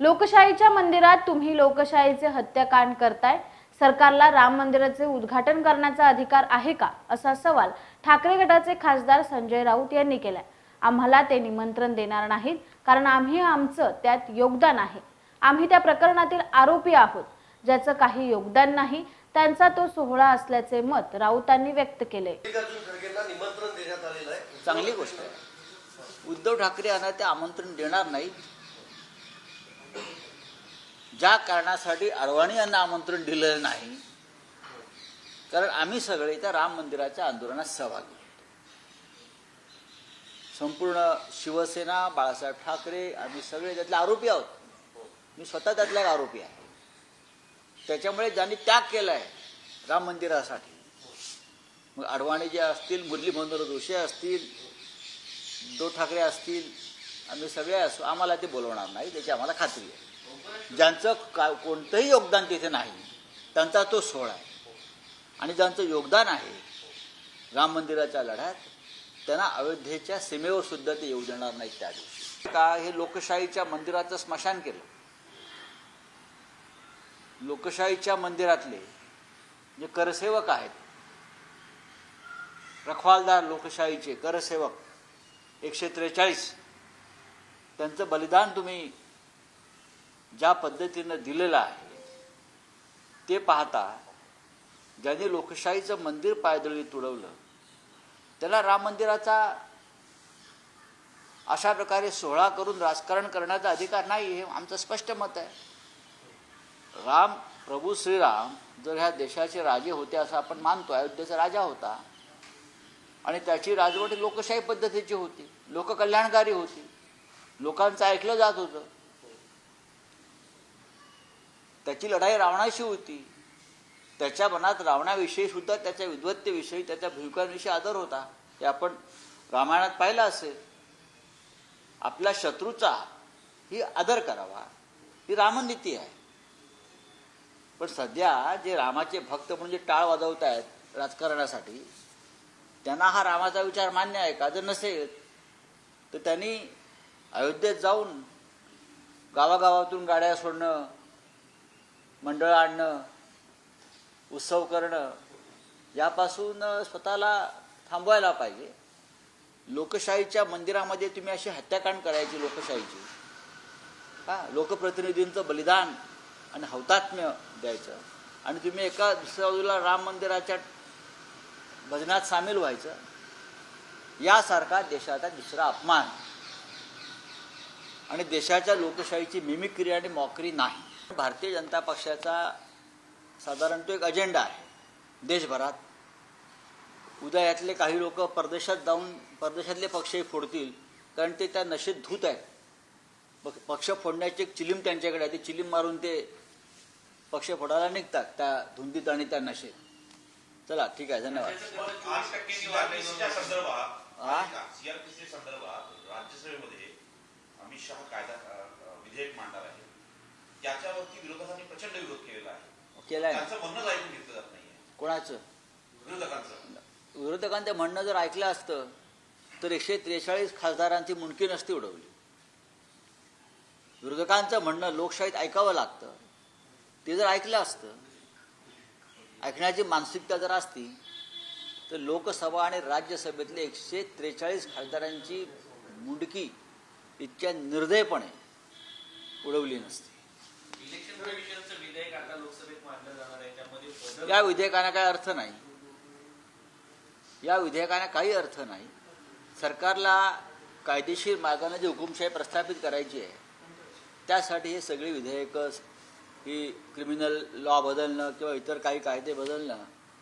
लोकशाहीच्या मंदिरात तुम्ही लोकशाहीचे हत्याकांड करताय. सरकारला राम मंदिराचे उद्घाटन करण्याचा अधिकार आहे का? असा सवाल ठाकरे गटाचे खासदार संजय राऊत यांनी केलाय. आम्हाला ते निमंत्रण देणार नाहीत कारण आम्ही आमचं त्यात योगदान आहे. आम्ही त्या प्रकरणातील आरोपी आहोत ज्याचं काही योगदान नाही त्यांचा तो सोहळा असल्याचे मत राऊतांनी व्यक्त केले चांगली गोष्ट आहे. उद्धव ठाकरे यांना ते आमंत्रण देणार नाहीत. ज्या कारणासाठी अडवाणी यांना आमंत्रण दिलेलं नाही कारण आम्ही सगळे त्या राम मंदिराच्या आंदोलनात सहभागी आहोत. संपूर्ण शिवसेना बाळासाहेब ठाकरे आम्ही सगळे त्यातले आरोपी आहोत. मी स्वतः त्यातला एक आरोपी आहे. त्याच्यामुळे ज्यांनी त्याग केला आहे राम मंदिरासाठी मग अडवाणी जे असतील मुरली मनोहर जोशी असतील उद्धव ठाकरे असतील आम्ही सगळे असू आम्हाला ते बोलवणार नाही त्याची आम्हाला खात्री आहे. ज्यांचं का कोणतंही योगदान तिथे नाही त्यांचा तो सोहळा आहे. आणि ज्यांचं योगदान आहे राम मंदिराच्या लढ्यात त्यांना अयोध्येच्या सीमेवर सुद्धा ते येऊ देणार नाहीत त्या दिवशी. का हे लोकशाहीच्या मंदिराचं स्मशान केलं? लोकशाहीच्या मंदिरातले जे करसेवक आहेत रखवालदार लोकशाहीचे करसेवक एकशे त्रेचाळीस त्यांचं बलिदान तुम्ही ज्या पद्धतीनं दिलेलं आहे ते पाहता ज्यांनी लोकशाहीचं मंदिर पायदळी तुडवलं त्याला राम मंदिराचा अशा प्रकारे सोहळा करून राजकारण करण्याचा अधिकार नाही हे आमचं स्पष्ट मत आहे. राम प्रभू श्रीराम जर ह्या देशाचे राजे होते असं आपण मानतो अयोध्येचा राजा होता आणि त्याची राजवट लोकशाही पद्धतीची होती लोककल्याणकारी होती लोकांचं ऐकलं जात होतं त्याची लढाई रावणाशी होती. त्याच्या मनात रावणाविषयी सुद्धा त्याच्या विद्वत्तेविषयी त्याच्या भूमिकांविषयी आदर होता. हे आपण रामायणात पाहिलं असेल. आपल्या शत्रूचा ही आदर करावा. ही रामनीती आहे. पण सध्या जे रामाचे भक्त म्हणजे टाळ वाजवत आहेत राजकारणासाठी त्यांना हा रामाचा विचार मान्य आहे का? जर नसेल तर त्यांनी अयोध्येत जाऊन गावागावातून गाड्या सोडणं मंडळ आणणं उत्सव करणं यापासून स्वतःला थांबवायला पाहिजे. लोकशाहीच्या मंदिरामध्ये तुम्ही अशी हत्याकांड करायची लोकशाहीची. हा लोकप्रतिनिधींचं बलिदान आणि हौतात्म्य द्यायचं. आणि तुम्ही एका दुसऱ्या बाजूला राम मंदिराच्या भजनात सामील व्हायचं. यासारखा देशाचा दुसरा अपमान. आणि देशाच्या लोकशाहीची मिमिक्री आणि मॉकरी नाही. भारतीय जनता पक्षाचा साधारण तो एक अजेंडा आहे. देशभरात उद्या यातले काही लोक परदेशात जाऊन परदेशातले पक्षही फोडतील कारण ते त्या नशेत धूत आहेत. पक्ष फोडण्याची एक चिलीम त्यांच्याकडे आहे. ते चिलीम मारून ते पक्ष फोडायला निघतात त्या धुंदीत आणि त्या नशेत. चला ठीक आहे धन्यवाद. हा? राज्यसभेमध्ये अमित शहा कायदा विधेयक मांडणार आहे त्याच्यावरती विरोधकांनी प्रचंड विरोध केलेला आहे. केलंय त्यांचं म्हणणं ऐकून घेतलं जात नाहीये. कोणाचं? विरोधकांचं. विरोधकांचं म्हणणं जर ऐकलं असतं तर एकशे त्रेचाळीस खासदारांची मुंडकी नसती उडवली. विरोधकांचं म्हणणं लोकशाहीत ऐकावं लागतं. ते जर ऐकलं असतं ऐकण्याची मानसिकता जर असती तर लोकसभा आणि राज्यसभेतले एकशे त्रेचाळीस खासदारांची मुंडकी इतक्या निर्दयपणे उडवली नसती. इलेक्शन कमिशनचं विधेयक आता लोकसभेत मांडलं जाणार आहे. त्यामध्ये बदल या विधेयकाने काय अर्थ नाही. या विधेयकाने काही अर्थ नाही. सरकारला कायदेशीर मार्गाने जी हुकुमशाही प्रस्थापित करायची आहे त्यासाठी हे सगळी विधेयकं ही क्रिमिनल लॉ बदलणं किंवा इतर काही कायदे बदलणं